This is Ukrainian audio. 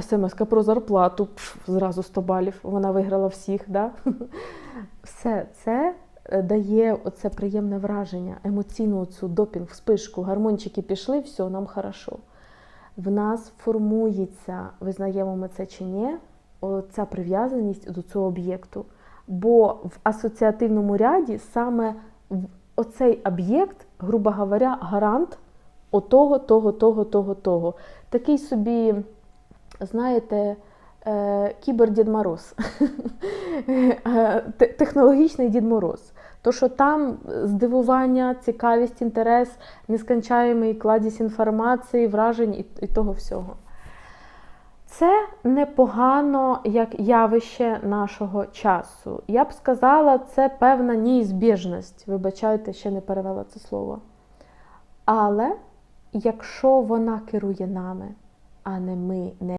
смс про зарплату, пш, зразу 100 балів, вона виграла всіх. Да? Все це е, дає оце приємне враження, емоційну цю допінг, вспишку, гармончики пішли, все, нам хорошо. В нас формується, визнаємо ми це чи ні, ця прив'язаність до цього об'єкту. Бо в асоціативному ряді саме оцей об'єкт, грубо говоря, гарант отого, того, того, того, того. Такий собі, знаєте, е, кібер Дід Мороз, технологічний Дід Мороз. То, що там здивування, цікавість, інтерес, нескончаємий кладість інформації, вражень і, і того всього. Це непогано як явище нашого часу. Я б сказала, це певна неізбіжність. Вибачайте, ще не перевела це слово. Але якщо вона керує нами, а не ми не